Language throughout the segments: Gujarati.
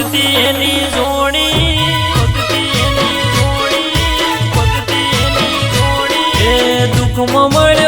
પદ્ધતિ એ દુઃખ મળે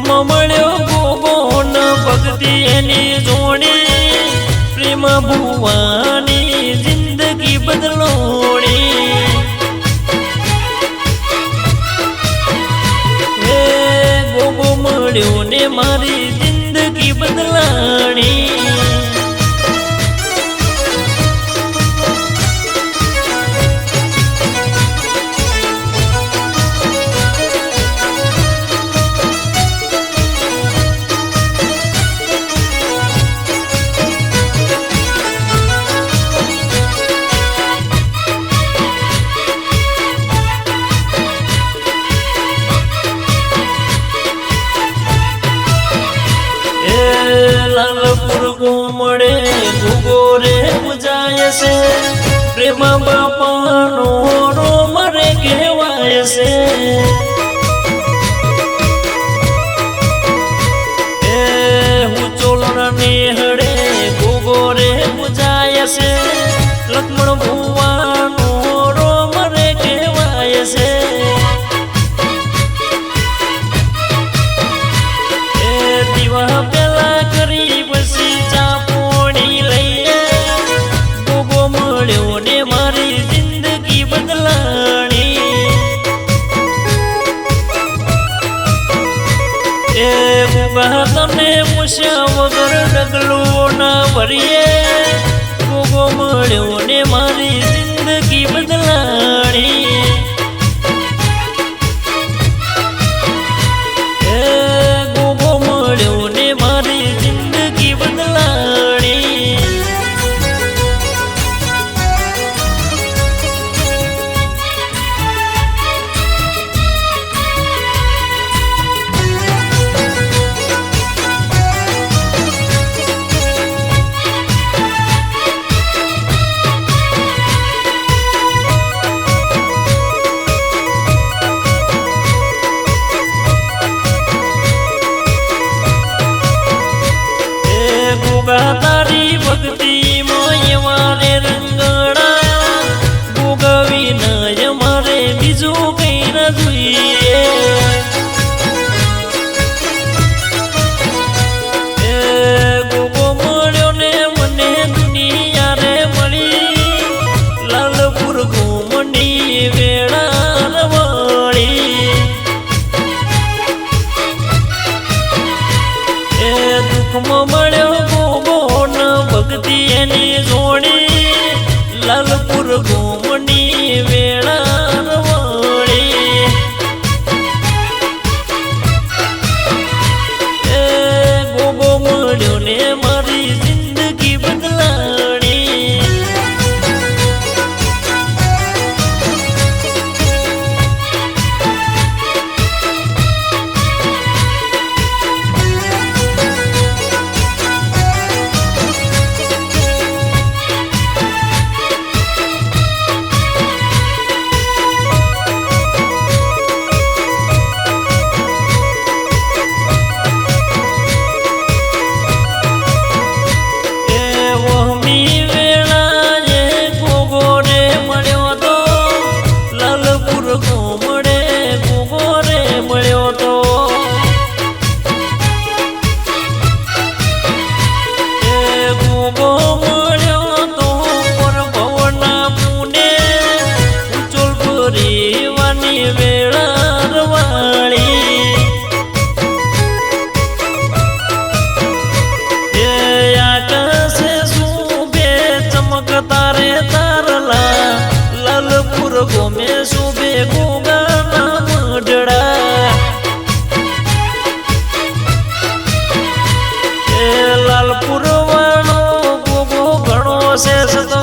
પ્રેમમાં મળ્યો ભુવન ભક્તિ એની જોડી. પ્રેમ ભુવન મળે ભૂગો રે બુજાય છે. પ્રેમા બાપાનો રો परिये Oregon से सदा